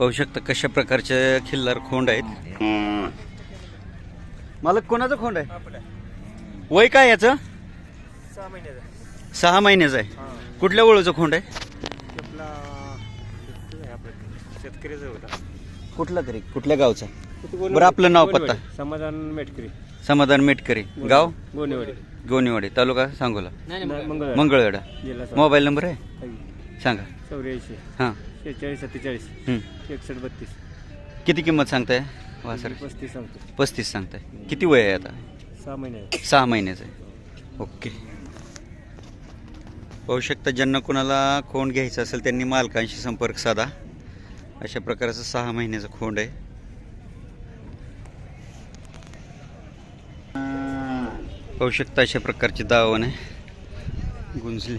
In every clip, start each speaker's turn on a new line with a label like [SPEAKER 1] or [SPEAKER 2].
[SPEAKER 1] पाहू शकता कशा प्रकारचे खिल्लार खोंड आहेत. मालक कोणाचं खोंड आहे? वय काय याचं?
[SPEAKER 2] सहा महिन्याचा
[SPEAKER 1] सहा महिन्याचं आहे. कुठल्या वळूचं खोंड आहे?
[SPEAKER 2] आपला शेतकऱ्याचा होता
[SPEAKER 1] कुठला तरी कुठल्या गावचा बरं आपलं नाव पत्ता.
[SPEAKER 2] समाधान मेटकरी.
[SPEAKER 1] समाधान मेटकरी. गाव?
[SPEAKER 2] गोनेवाडी
[SPEAKER 1] गोनीवाडी तालुका सांगोला.
[SPEAKER 2] मंगळ
[SPEAKER 1] मंगळवेढा.
[SPEAKER 2] जिल्हा
[SPEAKER 1] मोबाईल नंबर आहे? सांगा.
[SPEAKER 2] चौऱ्याऐंशी.
[SPEAKER 1] हां.
[SPEAKER 2] शेहेचाळीस सत्तेचाळीस. एकसष्ट बत्तीस.
[SPEAKER 1] किती किंमत सांगताय? वासर
[SPEAKER 2] पस्तीस सांगतो.
[SPEAKER 1] पस्तीस सांगताय. किती वय आहे आता?
[SPEAKER 2] सहा महिने
[SPEAKER 1] सहा महिन्याचं आहे. ओके. पाहू शकता ज्यांना कोणाला खोंड घ्यायचं असेल त्यांनी मालकांशी संपर्क साधा. अशा प्रकारचं सहा महिन्याचं खोंड आहे. पाहू शकता अशा प्रकारची दावण आहे. गुंजले.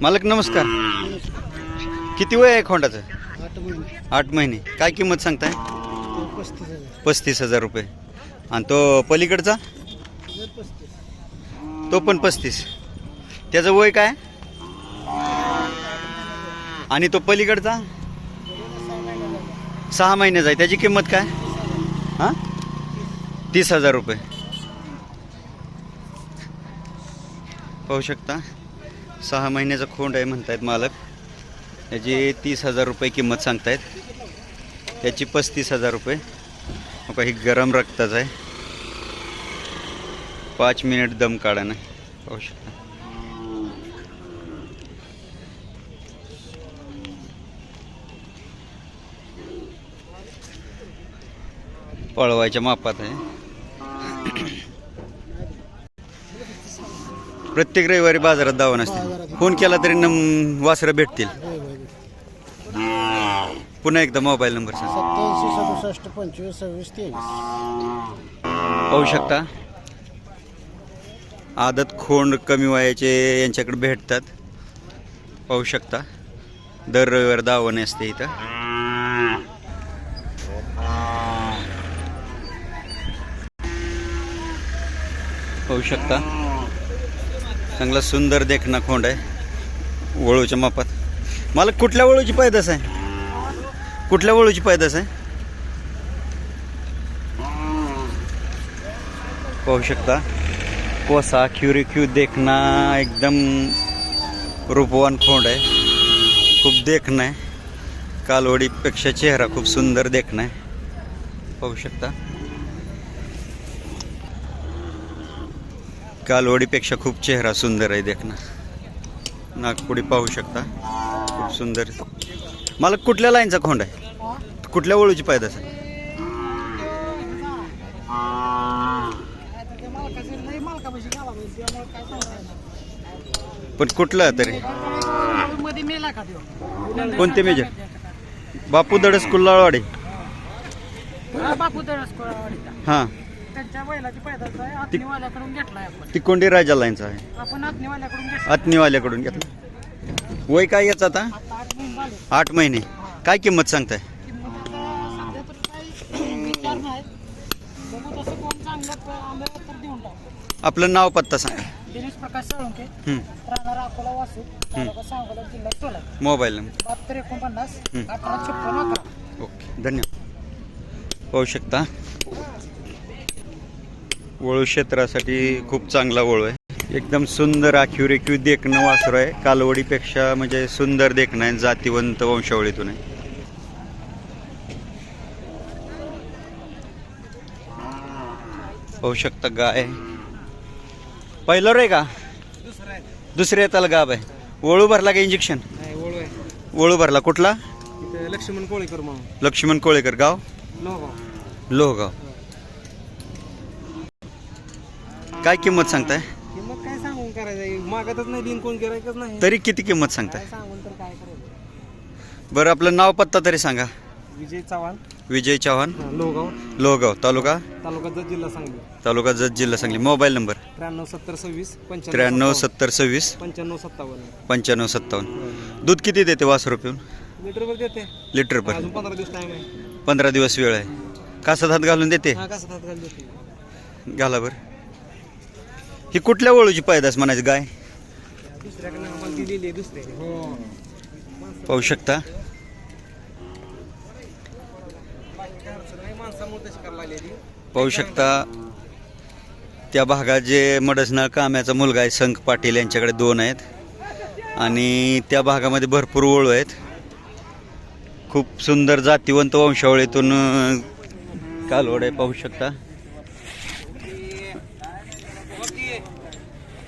[SPEAKER 1] मालक नमस्कार. किती वय आहे खोंडाचं?
[SPEAKER 3] आठ महिने.
[SPEAKER 1] आठ महिने. काय किंमत सांगताय?
[SPEAKER 3] ते पस्तीस हजार.
[SPEAKER 1] पस्तीस हजार रुपये. आणि तो पलीकडचा?
[SPEAKER 3] जर पस्तीस.
[SPEAKER 1] तो पण पस्तीस. त्याचं वय काय? आणि तो पलीकडचा? सहा महिन्याचा आहे त्याची किंमत काय? हां? तीस हजार रुपये. पाहू शकता. सहा महिन्याचा खोंड आहे म्हणतायत मालक. याची तीस हजार रुपये किंमत सांगतायत. याची पस्तीस हजार रुपये. बघा ही गरम रक्ताचं आहे. पाच मिनिट दम काढा ना पाहू शकता. पळवायच्या मापात आहे. प्रत्येक रविवारी बाजारात दावा नसते फोन केला तरी नम वासरं भेटतील. पुन्हा एकदा मोबाईल नंबर सांग.
[SPEAKER 3] सत्याऐंशी सदुसष्ट पंचवीस सव्वीस तेवीस.
[SPEAKER 1] पाहू शकता. आदत खोंड कमी वयाचे यांच्याकडे भेटतात. पाहू शकता. दर रविवार दावण असते इथं. पाहू शकता. चांगला सुंदर देखना खोंड आहे. वळूच्या मापात. मला कुठल्या वळूची पैदास आहे? कुठल्या वळूची पैदास आहे? पाहू शकता. कोसा क्युरी क्यू देखना एकदम रूपवान खोंड आहे. खूप देखणं आहे. कालवडीपेक्षा चेहरा खूप सुंदर देखणं आहे. पाहू शकता. कालवडीपेक्षा खूप चेहरा सुंदर आहे देखणं. नागपुडी पाहू शकता. खूप सुंदर. मला कुठल्या लाईनचा खोंड आहे? कुठल्या वळूची पायदास आहे पण कुठला तरी? कोणते मेजर बापू दडस कुल्लाळवाडी. हां. तिकोंडी राजा लाईनचा आहे?
[SPEAKER 3] आत्नीवाल्याकडून घेतला.
[SPEAKER 1] वय काय याचं आता?
[SPEAKER 3] आठ महिने.
[SPEAKER 1] काय किंमत सांगताय? आपलं नाव पत्ता सांगा.
[SPEAKER 3] दिनेश प्रकाश साळुंके
[SPEAKER 1] हं,
[SPEAKER 3] राहणार अकोला वासू तालुका सांगोला जिल्हा सोलापूर
[SPEAKER 1] मोबाईल नंबर.
[SPEAKER 3] बहात्तर एकोणपन्नास
[SPEAKER 1] हं.
[SPEAKER 3] अठरा छप्पन अकरा.
[SPEAKER 1] ओके धन्यवाद. पाहू शकता. वळू क्षेत्रासाठी खूप चांगला वळू आहे. एकदम सुंदर आखीव रेखीव देखणं वासरू आहे. कालवडीपेक्षा म्हणजे सुंदर देखणं आहे जातीवंत वंशावळीतून आहे. पाहू शकता गाय. पहिलं रे का? दुसऱ्या येताला गाब आहे. वळू भरला का इंजेक्शन वळू भरला. कुठला?
[SPEAKER 2] लक्ष्मण कोळेकर म्हणून.
[SPEAKER 1] लक्ष्मण कोळेकर गाव?
[SPEAKER 2] लोहगाव.
[SPEAKER 1] लोहगाव. काय किंमत सांगताय?
[SPEAKER 2] करायचं? मागतच नाही कोण गिरायकच नाही.
[SPEAKER 1] तरी किती किंमत सांगताय?
[SPEAKER 2] काय सांगून तर काय करायचं
[SPEAKER 1] बरं आपलं नाव पत्ता तरी सांगा.
[SPEAKER 2] विजय चव्हाण.
[SPEAKER 1] विजय चव्हाण.
[SPEAKER 2] लोहगाव.
[SPEAKER 1] लोहगाव तालुका?
[SPEAKER 2] तालुका जत जिल्हा सांगली.
[SPEAKER 1] तालुका जत जिल्हा सांगली. Mobile number?
[SPEAKER 2] त्र्याण्णव सत्तर सव्वीस
[SPEAKER 1] त्र्याण्णव सत्तर सव्वीस.
[SPEAKER 2] पंच्याण्णव सत्तावन्न.
[SPEAKER 1] पंच्याण्णव सत्तावन्न. दूध किती देते वासरू पिऊन?
[SPEAKER 2] लिटरवर देते.
[SPEAKER 1] लिटर पर
[SPEAKER 2] अजून पंधरा दिवस टाइम आहे.
[SPEAKER 1] पंधरा दिवस वेळ आहे. कासात हात घालून देते?
[SPEAKER 2] हा कसं हात घाल देते.
[SPEAKER 1] घाला बरं. ही कुठल्या वळूची पायदास म्हणायची? गाय? पाहू शकता. पाहू शकता. त्या भागात जे मडसनाळ काम्याचा मुलगा आहे संख पाटील यांच्याकडे दोन आहेत. आणि त्या भागामध्ये भरपूर ओळू आहेत. खूप सुंदर जातीवंत वंशावळीतून कालवड आहे पाहू शकता.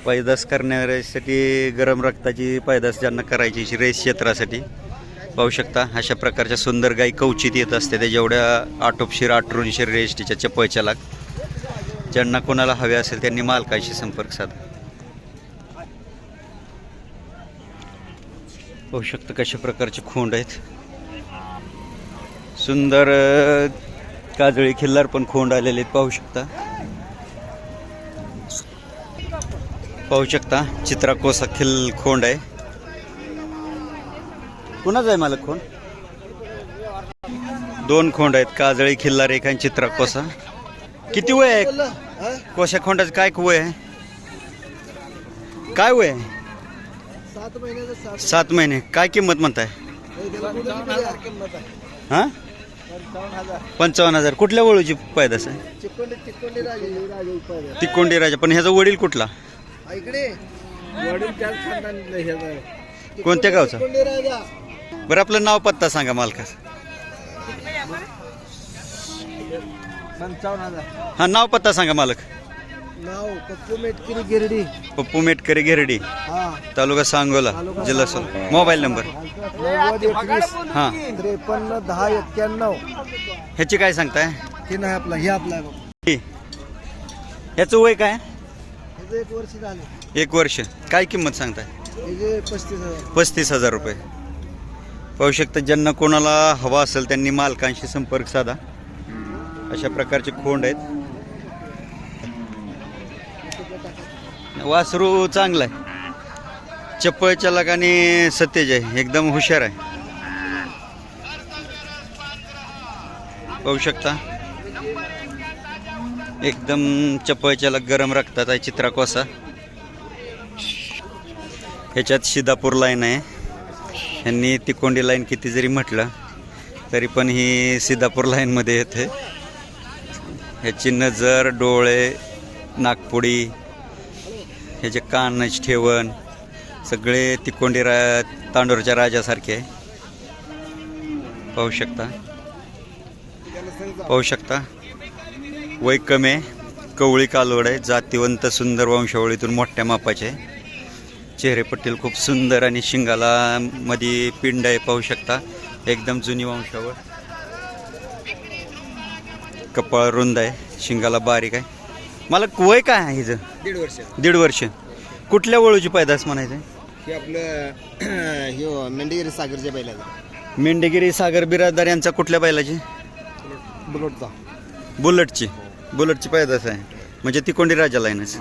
[SPEAKER 1] पैदास करण्यासाठी गरम रक्ताची पैदास ज्यांना करायची रेस क्षेत्रासाठी पाहू शकता अशा प्रकारच्या सुंदर गाई कवचित येत असते. त्या जेवढ्या आटोपशीर आठरोनशीर रेस तिच्या चपळच्या लाग ज्यांना कोणाला हवे असेल त्यांनी मालकाशी संपर्क साधा. पाहू शकता कशा प्रकारचे खोंड आहेत. सुंदर काजळी खिल्लार पण खोंड आलेले आहेत पाहू शकता. पाहू शकता. चित्रा कोसा खिल खोंड आहे. कुणाच आहे मालक खोंड दोन खोंड आहेत. काजळी खिल्लार एक आणि चित्रा कोसा. किती वय आहे? कोशा खोंडाचं काय वय आहे? काय वय आहे?
[SPEAKER 2] सात
[SPEAKER 1] महिने. काय किंमत म्हणताय?
[SPEAKER 2] आहे
[SPEAKER 1] हा?
[SPEAKER 2] पंचावन्न हजार.
[SPEAKER 1] कुठल्या वळूची पैदास आहे? तिकोंडी राजा. पण ह्याचा वडील कुठला?
[SPEAKER 2] इकडे. वडील त्याच खानदानीतलं हे आहे.
[SPEAKER 1] कोणत्या गावचा?
[SPEAKER 2] राजा.
[SPEAKER 1] बरं आपलं नाव पत्ता सांगा
[SPEAKER 2] पंचावन्न हजार.
[SPEAKER 1] हा नाव पत्ता सांगा मालक.
[SPEAKER 2] नाव पप्पू मेटकिरी गिरडी.
[SPEAKER 1] पप्पू मेटकरी घेरडी
[SPEAKER 2] हा.
[SPEAKER 1] तालुका सांगोला जिल्हा सोल मोबाईल नंबर.
[SPEAKER 2] नव्वद एकवीस
[SPEAKER 1] हां.
[SPEAKER 2] त्रेपन्न दहा एक्क्याण्णव.
[SPEAKER 1] ह्याची काय सांगताय?
[SPEAKER 2] हे नाही आपला हे आपला आहे बघ.
[SPEAKER 1] ही. ह्याचं वय काय?
[SPEAKER 2] एक वर्ष झाले.
[SPEAKER 1] एक वर्ष. काय किंमत सांगताय?
[SPEAKER 2] पस्तीस हजार.
[SPEAKER 1] पस्तीस हजार रुपये. पाहू शकता ज्यांना कोणाला हवा असेल त्यांनी मालकांशी संपर्क साधा. अशा प्रकारचे खोंड आहेत. वासरू चांगलं आहे. चप्पळ चालक आणि सतेज आहे. एकदम हुशार आहे. पाहू शकता. एकदम चपळच्याला गरम रक्तात आहे चित्रा कोसा ह्याच्यात शिदापूर लाईन आहे. ह्यांनी तिकोंडी लाईन किती जरी म्हटलं तरी पण ही सिद्धापूर लाईनमध्ये येते. ह्याची नजर डोळे नागपुडी ह्याचे कानाची ठेवण सगळे तिकोंडी रा तांडोरच्या राजासारखे आहे. पाहू शकता. पाहू शकता. वय कमी आहे कवळी कालवड आहे जातीवंत सुंदर वंशावळीतून मोठ्या मापाचे. आहे चेहरेपट्टील खूप सुंदर आणि शिंगाला मध्ये पिंड आहे पाहू शकता. एकदम जुनी वंशावळ. कपाळ रुंद आहे शिंगाला बारीक आहे. मला वय काय आहे हिचं?
[SPEAKER 2] दीड वर्ष.
[SPEAKER 1] दीड वर्ष. कुठल्या वळूची पैदास म्हणायचं
[SPEAKER 2] हे आपलं मेंढीगिरी सागरच्या बैलाचा.
[SPEAKER 1] मेंढेगिरी सागर बिरादार यांचा कुठल्या बैलाची?
[SPEAKER 2] बुलोटचा.
[SPEAKER 1] बुलेटची. बुलेटची पैदास आहे. म्हणजे ती कोंडी राजा लाईनच.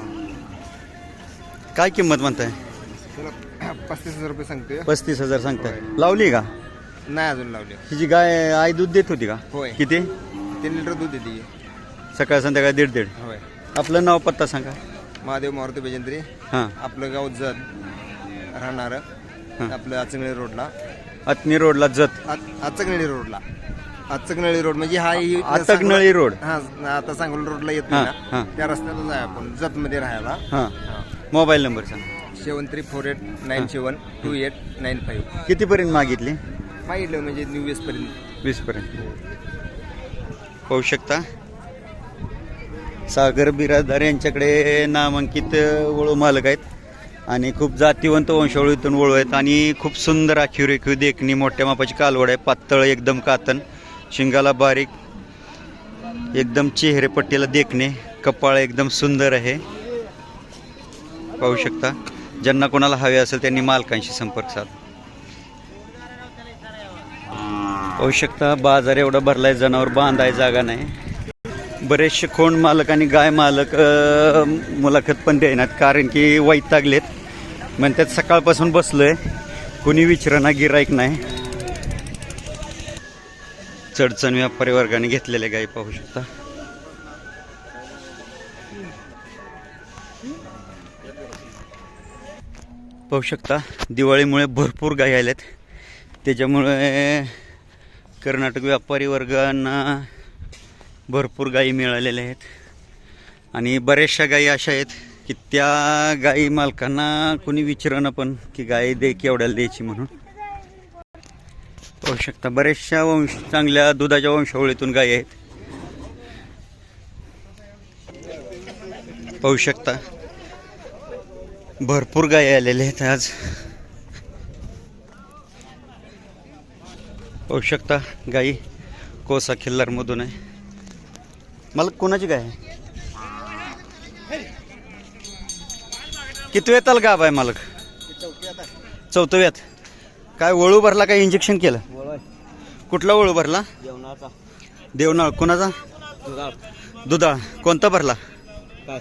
[SPEAKER 1] काय किंमत म्हणताय?
[SPEAKER 2] त्याला पस्तीस हजार रुपये सांगतोय.
[SPEAKER 1] पस्तीस हजार सांगताय. लावली का?
[SPEAKER 2] नाही अजून लावले.
[SPEAKER 1] हिची गाय आई दूध देत होती का?
[SPEAKER 2] होय.
[SPEAKER 1] किती?
[SPEAKER 2] तीन लिटर दूध देते
[SPEAKER 1] सकाळ संध्याकाळ दीड दीड.
[SPEAKER 2] होय.
[SPEAKER 1] आपलं नाव पत्ता सांगा.
[SPEAKER 2] महादेव मारुती बेजंत्री.
[SPEAKER 1] हां.
[SPEAKER 2] आपलं गाव जत राहणार. आपलं आचंगळी रोडला.
[SPEAKER 1] अतनी रोडला जत.
[SPEAKER 2] आचंगळी रोडला. आचंगळी रोड म्हणजे हा ही-
[SPEAKER 1] आतकनळी रोड.
[SPEAKER 2] हा आता सांगोला रोडला येत नाही
[SPEAKER 1] हां.
[SPEAKER 2] ना त्या रस्त्याला जाय आपण जत मध्ये राहायला.
[SPEAKER 1] हां. मोबाईल नंबर सांगा.
[SPEAKER 2] Seven three four eight nine seven two eight nine five.
[SPEAKER 1] कितीपर्यंत मागितली?
[SPEAKER 2] मागितलं म्हणजे न्यू वीस पर्यंत
[SPEAKER 1] वीसपर्यंत. पाहू शकता. सागर बिराजदार यांच्याकडे नामांकित वळू मालक आहेत. आणि खूप जातीवंत वंशावळीतून वळू आहेत. आणि खूप सुंदर आखीव रेखीव देखणी मोठ्या मापाची कालवड आहे. पातळ एकदम कातन शिंगाला बारीक एकदम चेहरेपट्टीला देखणे कपाळ एकदम सुंदर आहे. पाहू शकता ज्यांना कोणाला हवे असेल त्यांनी मालकांशी संपर्क साध. पाहू शकता बाजार एवढा भरलाय जनावर बांधाय जागा नाही. बरेचसे खोंड मालक आणि गाय मालक मुलाखत पण देणार कारण की वैतागलेत. म्हणतात सकाळपासून बसलोय कुणी विचारणा गिरायक नाही. चडचण व्यापारी वर्गाने घेतलेल्या गायी पाहू शकता. पाहू शकता दिवाळीमुळे भरपूर गायी आल्यात. त्याच्यामुळे कर्नाटक व्यापारी वर्गांना भरपूर गायी मिळालेल्या आहेत. आणि बऱ्याचशा गायी अशा आहेत की त्या गायी मालकांना कोणी विचारणं पण की गाय दे केवढ्याला द्यायची म्हणून. पाहू शकता बऱ्याचशा वंश चांगल्या दुधाच्या वंशावळीतून गाय आहेत. पाहू शकता भरपूर गाय आलेल्या आहेत आज. पाहू शकता गाई कोसा खिल्लारमधून आहे. मला कोणाची गाय आहे? किती वेताल गाब आहे मालक? चौथव्यात काय वळू भरला काय इंजेक्शन केलं? कुठला वळू भरला?
[SPEAKER 2] जेवणाचा
[SPEAKER 1] देवनाळ. कोणाचा?
[SPEAKER 2] दुधाळ.
[SPEAKER 1] कोणता भरला?
[SPEAKER 2] काय?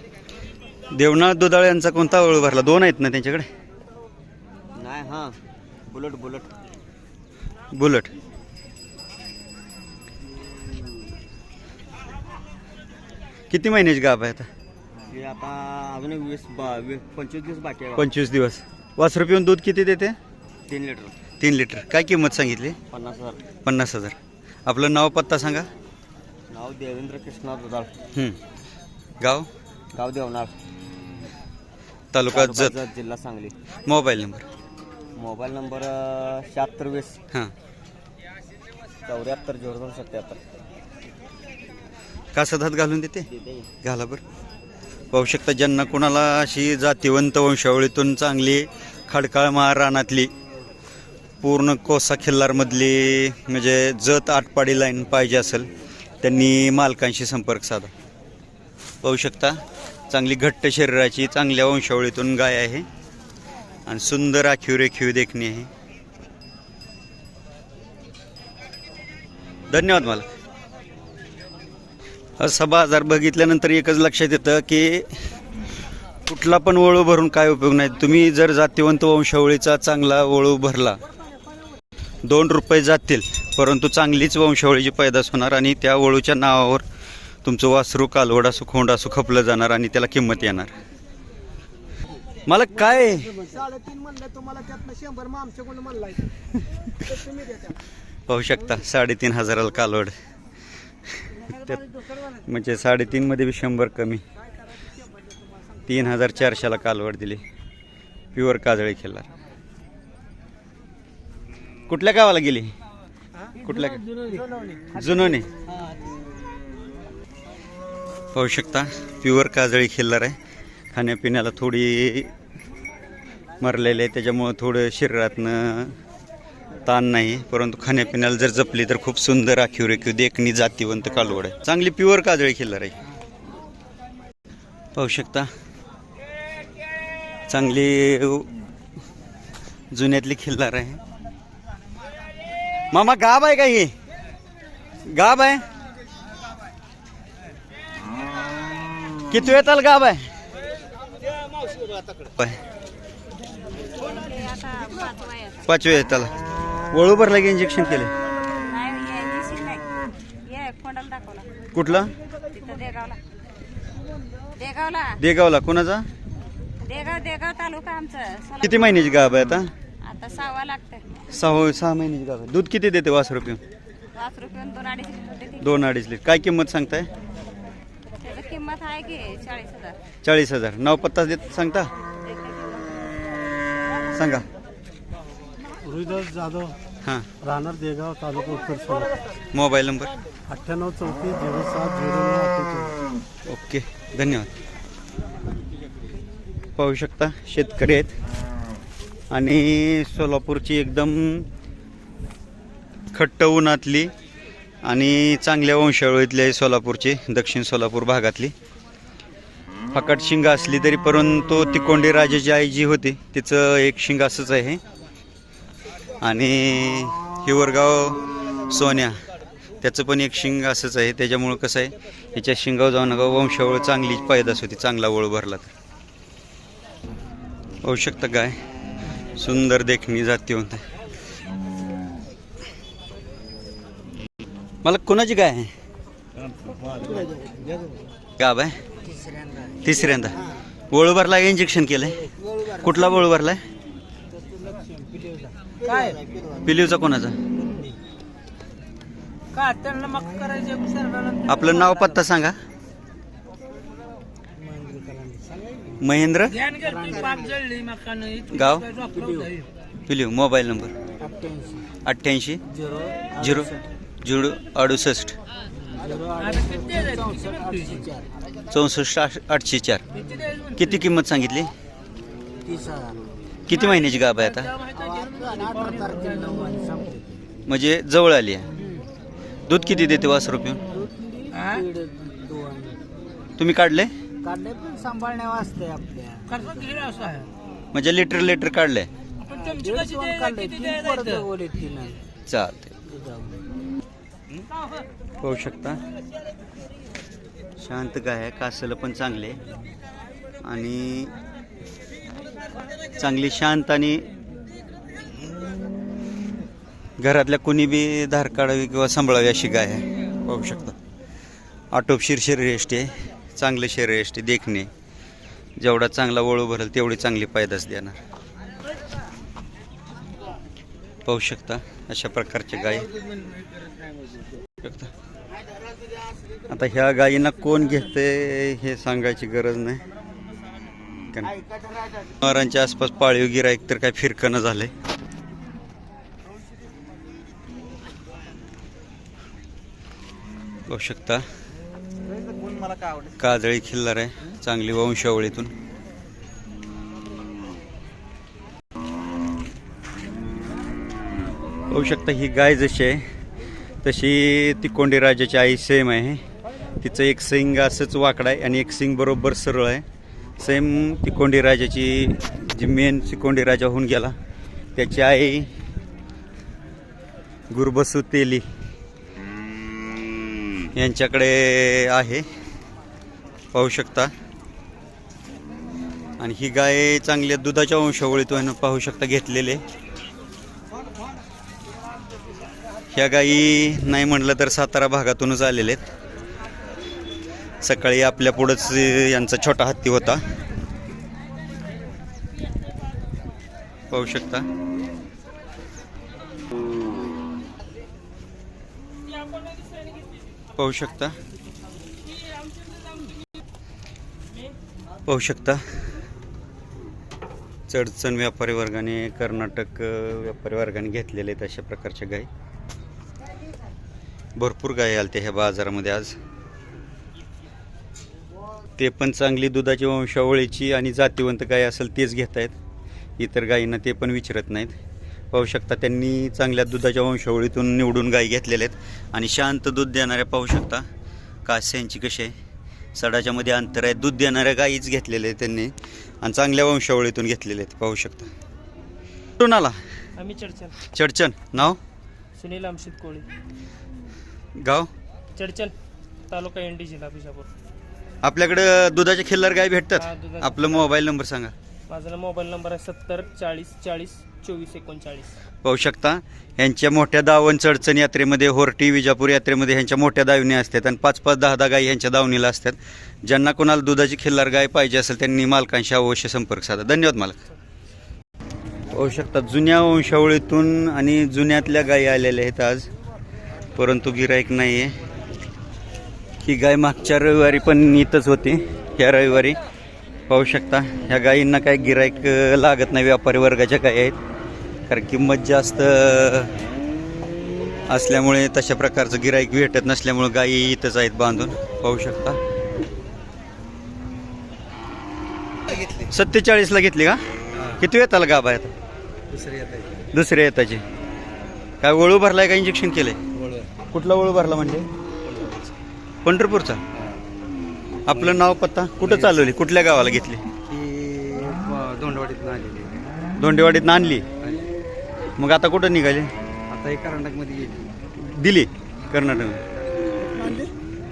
[SPEAKER 1] देवनाळ दुधाळ यांचा कोणता वळू भरला? दोन आहेत ना त्यांच्याकडे?
[SPEAKER 2] नाही हां. Bullet bullet.
[SPEAKER 1] बुलट. किती महिन्याची गाभ आहे आता?
[SPEAKER 2] आता अजून वीस पंचवीस दिवस बाकी आहे
[SPEAKER 1] पंचवीस दिवस. वासरू पिऊन दूध किती देते?
[SPEAKER 2] तीन लिटर.
[SPEAKER 1] तीन लिटर. काय किंमत सांगितली?
[SPEAKER 2] पन्नास हजार.
[SPEAKER 1] पन्नास हजार. आपलं नाव पत्ता सांगा.
[SPEAKER 2] नाव देवेंद्र कृष्णा दुधाळ.
[SPEAKER 1] हं. गाव?
[SPEAKER 2] गाव देवनाळ.
[SPEAKER 1] तालुका
[SPEAKER 2] तालुका
[SPEAKER 1] जत.
[SPEAKER 2] जत, जिल्हा Sangli.
[SPEAKER 1] Mobile number.
[SPEAKER 2] Mobile number शहात्तर वीस.
[SPEAKER 1] हां.
[SPEAKER 2] चौऱ्याहत्तर झिरो दोन सत्याहत्तर.
[SPEAKER 1] कासत हात घालून देते? घाला बरं. पाहू शकता ज्यांना कोणाला अशी जातीवंत वंशावळीतून चांगली खडकाळ रानातली पूर्ण कोसा खिल्लारमधली म्हणजे जत आटपाडी लाईन पाहिजे असेल त्यांनी मालकांशी संपर्क साधा. पाहू शकता चांगली घट्ट शरीराची चांगल्या वंशावळीतून गाय आहे आणि सुंदर आखीव रेखीव देखणी आहे. धन्यवाद मला असा बाजार बघितल्यानंतर एकच लक्षात येतं की कुठला पण वळू भरून काय उपयोग नाही. तुम्ही जर जातीवंत वंशावळीचा चांगला वळू भरला दोन रुपये जातील. परंतु चांगलीच वंशावळीची पैदास होणार आणि त्या वळूच्या नावावर तुमचं वासरू कालवड असो खोंड असो खपलं जाणार आणि त्याला किंमत येणार. मला काय? पाहू शकता साडेतीन हजाराला कालवड. त्यात म्हणजे साडेतीनमध्ये बी शंभर कमी. तीन हजार चारशेला कालवड दिली. प्युअर काजळी खेळला कुठल्या गावाला गेली? कुठल्या जुनोने पाहू शकता प्युअर काजळी खिल्लार आहे. खाण्यापिण्याला थोडी मरलेली आहे त्याच्यामुळं थोडं शरीरातनं ताण नाही. परंतु खाण्यापिण्याला जर जपली तर खूप सुंदर आखीव रेखीव देखणी जातीवंत कालवड आहे. चांगली प्युअर काजळी खिल्लार आहे. पाहू शकता चांगली जुन्यातली खिल्लार आहे. मामा गाब आहे का ही? गाब आहे? किती वेताल गाब आहे? पाचव्या येताला वळू भरला की इंजेक्शन केले. कुठला?
[SPEAKER 4] देगावला.
[SPEAKER 1] कोणाचा. किती महिन्याची गाब आहे आता?
[SPEAKER 4] आता सहावा लागतं
[SPEAKER 1] सहा सहा महिन्याची दूध किती देते वास रुपये
[SPEAKER 4] पाच रुपये दोन अडीच लिटर देते.
[SPEAKER 1] दोन अडीच लिटर. काय किंमत सांगताय?
[SPEAKER 4] त्याची किंमत आहे की चाळीस हजार.
[SPEAKER 1] चाळीस हजार. नाव पत्ता देत सांगता? सांगा.
[SPEAKER 5] रोहिदास जाधव
[SPEAKER 1] हां.
[SPEAKER 5] राहणार देगाव तालुका उत्तर सोलापूर.
[SPEAKER 1] Mobile number?
[SPEAKER 5] अठ्ठ्याण्णव चौतीस झिरो सात झिरो नऊ अठ्ठेचाळीस.
[SPEAKER 1] ओके. धन्यवाद. पाहू शकता शेतकरी आहेत. आणि सोलापूरची एकदम खट्ट उन्हातली आणि चांगल्या वंशावळीतली आहे सोलापूरची दक्षिण सोलापूर भागातली. फकट शिंगा असली तरी परंतु तिकोंडी राजाची आई जी होती तिचं एक शिंगासच असंच आहे आणि हिवरगाव सोन्या त्याचं पण एक शिंग असंच आहे त्याच्यामुळं कसं आहे हिच्या शिंगाव जाऊ नका वंशावळ चांगली पैदास होती चांगला वळ भरला तर. होऊ शकतं काय? सुंदर देखणी जाती होत मला कोणाची गाय आहे? गाब आहे तिसऱ्यांदा. वळू भरला इंजेक्शन केलंय? कुठला वळू भरलाय
[SPEAKER 3] काय?
[SPEAKER 1] पिलीवचा कोणाचा?
[SPEAKER 3] का?
[SPEAKER 1] आपलं नाव पत्ता सांगा. महेंद्र? गाव? पिलिओ मोबाईल नंबर.
[SPEAKER 5] अठ्ठ्याऐंशी. झिरो
[SPEAKER 1] झिरो अडुसष्ट.
[SPEAKER 5] चौसष्ट आठशे चार.
[SPEAKER 1] किती किंमत सांगितली? किती महिन्याची गाभ आहे आता? म्हणजे जवळ आली आहे. दूध किती देते वासरू पिऊन?
[SPEAKER 5] दीड दोन
[SPEAKER 1] तुम्ही काढले
[SPEAKER 5] काढले पण सांभाळण्या वाचते आपल्या.
[SPEAKER 3] खर्च किती असं आहे?
[SPEAKER 1] म्हणजे लिटर लिटर काढले.
[SPEAKER 3] आपण तुमची
[SPEAKER 5] दीड
[SPEAKER 3] कशी
[SPEAKER 5] दोन
[SPEAKER 3] द्यायला,
[SPEAKER 5] काढले
[SPEAKER 3] किती
[SPEAKER 5] तीन
[SPEAKER 3] द्यायला
[SPEAKER 5] परत
[SPEAKER 3] इथं?
[SPEAKER 5] ओले तीन
[SPEAKER 1] चालते
[SPEAKER 5] दुधावर.
[SPEAKER 1] पाहू शकता. शांत गाय आहे कासलं पण चांगले. आणि चांगली शांत आणि घरातल्या कुणी बी धार काढावी किंवा सांभाळावी अशी गाय आहे. पाहू शकता. आटोपशीर शरीरयष्टी आहे. चांगले शरीरयष्टी देखणे. जेवढा चांगला वळू भरेल तेवढी चांगली पायदास देणार. पाहू शकता अशा प्रकारचे गाय. आता ह्या गायींना कोण घेते हे सांगायची गरज नाही. कारण आसपास पाळीव गिराईक तर काय फिरकणं झालंय. पाहू शकता काजळी खिल्लार आहे चांगली वंशावळीतून होऊ शकता ही गाय जशी आहे तशी ती कोंडी राजाची आई सेम आहे. तिचं एक सिंग असंच वाकडं आहे आणि एक सिंग बरोबर सरळ आहे. सेम ती कोंडी राजाची जी मेन कोंडी राजा होऊन गेला त्याची आई गुरबसू तेली. यांच्याकडे आहे. पाहू शकता. आणि ही गाय चांगल्या दुधाच्या वंशावळीतून पाहू शकता घेतलेले. ह्या गायी नाही म्हटलं तर सातारा भागातूनच आलेले आहेत सकाळी आपल्या पुढंच यांचा छोटा हत्ती होता. पाहू शकता. पाहू शकता. पाहू शकता. चडचण व्यापारी वर्गाने कर्नाटक व्यापारी वर्गाने घेतलेले आहेत अशा प्रकारच्या गाई. भरपूर गायी आलत्या ह्या बाजारामध्ये आज. ते पण चांगली दुधाची वंशावळीची आणि जातीवंत गाय असेल तेच घेत आहेत. इतर गायींना ते पण विचारत नाहीत. पाहू शकता त्यांनी चांगल्या दुधाच्या वंशावळीतून निवडून गायी घेतलेल्या आहेत. आणि शांत दूध देणाऱ्या पाहू शकता. कास यांची कशी आहे? सडाच्या मध्ये अंतर आहे. दूध देणाऱ्या गायीच घेतलेले आहेत त्यांनी. आणि चांगल्या वंशावळीतून घेतलेले आहेत पाहू शकता. कुठून आला?
[SPEAKER 3] आम्ही चडचण.
[SPEAKER 1] नाव?
[SPEAKER 3] सुनील आमशित कोळी.
[SPEAKER 1] गाव?
[SPEAKER 3] चडचण तालुका एनडी जिल्हा बिजापूर.
[SPEAKER 1] आपल्याकडं दुधाचे खिल्लार गाय भेटतात? आपलं मोबाईल नंबर सांगा.
[SPEAKER 3] माझा मोबाईल नंबर आहे सत्तर चाळीस चाळीस चोवीस एकोणचाळीस.
[SPEAKER 1] पाहू शकता यांच्या मोठ्या दावण चढचण यात्रेमध्ये होर्टी विजापूर यात्रेमध्ये ह्यांच्या मोठ्या दावणी असतात आणि पाच पाच दहा दहा गायी ह्यांच्या दावणीला असतात. ज्यांना कोणाला दुधाची खिल्लार गाय पाहिजे असेल त्यांनी मालकांशी अवश्य संपर्क साधा. धन्यवाद मालक. पाहू शकता जुन्या वंशावळीतून आणि जुन्यातल्या गायी आलेल्या आहेत आज. परंतु गिराईक नाही आहे ही गाय मागच्या रविवारी पण इथंच होती ह्या रविवारी. पाहू शकता. ह्या गायींना काय गिराईक अं, लागत नाही व्यापारी वर्गाच्या गायी आहेत. कारण किंमत जास्त असल्यामुळे तशा प्रकारचं गिराईक भेटत नसल्यामुळे गायी इथंच आहेत बांधून. पाहू शकता. सत्तेचाळीसला घेतली का? किती वेताला गाभ आहे आता?
[SPEAKER 2] दुसरी
[SPEAKER 1] दुसऱ्या येताची. काय वळू भरलाय का इंजेक्शन केलंय? कुठला वळू भरला म्हणजे? पंढरपूरचा. आपलं नाव पत्ता? कुठं चालवली? कुठल्या गावाला घेतली?
[SPEAKER 2] ही दोंडवाडीतून आलेली
[SPEAKER 1] दोंडेवाडीत आणली? मग आता कुठं निघाली?
[SPEAKER 2] आता ही कर्नाटकमध्ये गेली.
[SPEAKER 1] दिली? कर्नाटक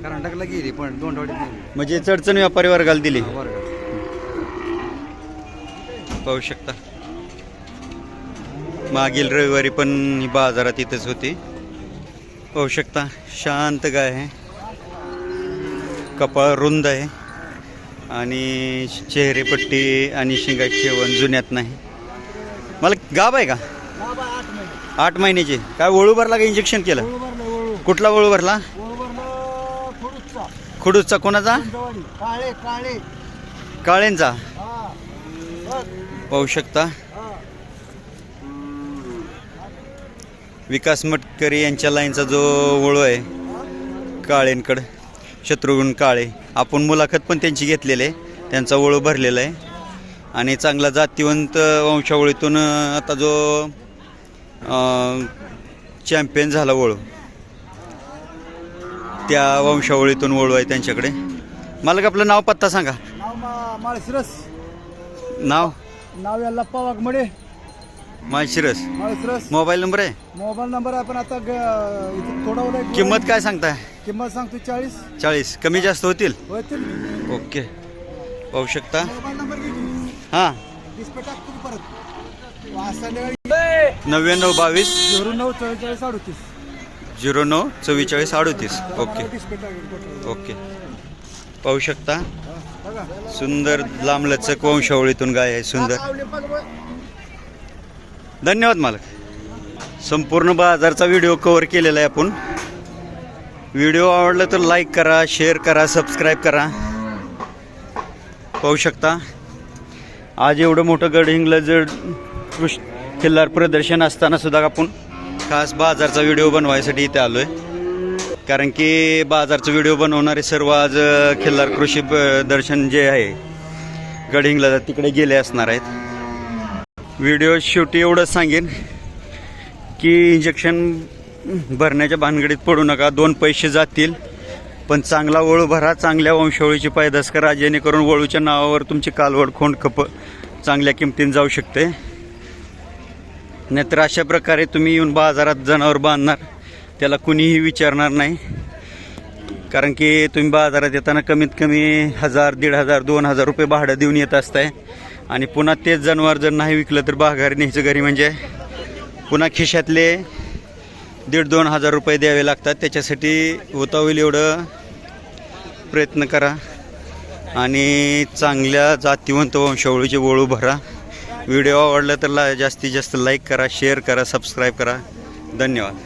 [SPEAKER 2] कर्नाटकला गेली पण दोंडवाडीत नाही
[SPEAKER 1] म्हणजे चडचण व्यापारी वर्गाला दिली. पाहू शकता. मागील रविवारी पण ही बाजारात इथंच होती. पाहू शकता. शांत गाय आहे. कपाळ रुंद आहे आणि चेहरेपट्टी आणि शिंगाची ठेवण जुन्यात नाही. मला गाब आहे का?
[SPEAKER 5] आठ महिने.
[SPEAKER 1] आठ महिन्याची. काय वळू भरला का इंजेक्शन केलं? कुठला वळू भरला?
[SPEAKER 5] खुडूचा
[SPEAKER 1] खुडूचा कोणाचा?
[SPEAKER 5] काळे काळे.
[SPEAKER 1] काळेंचा. पाहू शकता. विकास मटकरी यांच्या लाईनचा जो वळू आहे काळेंकड. शत्रुघ्न काळे. आपण मुलाखत पण त्यांची घेतलेली आहे. त्यांचा वळू भरलेला आहे. आणि चांगला जातीवंत वंशावळीतून आता जो चॅम्पियन झाला वळू त्या वंशावळीतून वळू आहे त्यांच्याकडे. मला आपलं नाव पत्ता सांगा.
[SPEAKER 5] माळशिरस.
[SPEAKER 1] नाव?
[SPEAKER 5] नाव यल्लाप्पा वाघमडे
[SPEAKER 1] माळशिरस.
[SPEAKER 5] माळशिरस.
[SPEAKER 1] मोबाईल नंबर आहे?
[SPEAKER 5] मोबाईल नंबर आपण आता थोडा
[SPEAKER 1] किंमत काय सांगताय?
[SPEAKER 5] किंमत सांगतो चाळीस?
[SPEAKER 1] चाळीस. कमी जास्त होतील?
[SPEAKER 5] होतील
[SPEAKER 1] ओके. पाहू शकता?
[SPEAKER 5] मोबाईल नंबर किती
[SPEAKER 1] हां.
[SPEAKER 5] डिस्प्ले टाकतो की परत. आज संध्याकाळी
[SPEAKER 1] नव्याण्णव बावीस.
[SPEAKER 5] झिरो नऊ चव्वेचाळीस अडतीस.
[SPEAKER 1] झिरो नऊ चव्वेचाळीस अडतीस. ओके. ओके. पाहू शकता? सुंदर लांबलचक वंशावळीतून गाय आहे सुंदर. धन्यवाद मालक. संपूर्ण बाजारचा व्हिडिओ कव्हर केलेला आहे आपण. व्हिडिओ आवडला तर लाईक करा शेअर करा सबस्क्राईब करा. पाहू शकता? आज एवढं मोठं गडहिंगला जर कृष खिल्लार प्रदर्शन असताना सुद्धा आपण खास बाजारचा व्हिडिओ बनवायसाठी इथे आलो आहे कारण की बाजारचा व्हिडिओ बनवणारे सर्व आज खिल्लार कृषी दर्शन जे आहे गडहिंगला तिकडे गेले असणार आहेत. व्हिडिओ शेवटी एवढंच सांगेन की इंजेक्शन भरण्याच्या भानगडीत पडू नका. दोन पैसे जातील. पण चांगला वळू भरा. चांगल्या वंशावळीची पैदास करा जेणेकरून वळूच्या नावावर तुमची कालवड खोंड खप चांगल्या किमतीने जाऊ शकते. नाहीतर अशा प्रकारे तुम्ही येऊन बाजारात जनावर बांधणार. त्याला कुणीही विचारणार नाही. कारण की तुम्ही बाजारात येताना कमीत कमी हजार दीड हजार दोन हजार रुपये भाडं देऊन येत असताय. आणि पुन्हा तेच जनावर जर नाही विकलं तर बाघारी न्यायचं घरी म्हणजे? पुन्हा खिशातले दीड दोन हजार रुपये द्यावे लागतात. त्याच्यासाठी होता होईल एवढं प्रयत्न करा. आणि चांगल्या जातीवंत वंशावळीचे वळू भरा. व्हिडिओ आवडला तर ला जास्तीत जास्त लाईक करा शेअर करा सबस्क्राईब करा. धन्यवाद.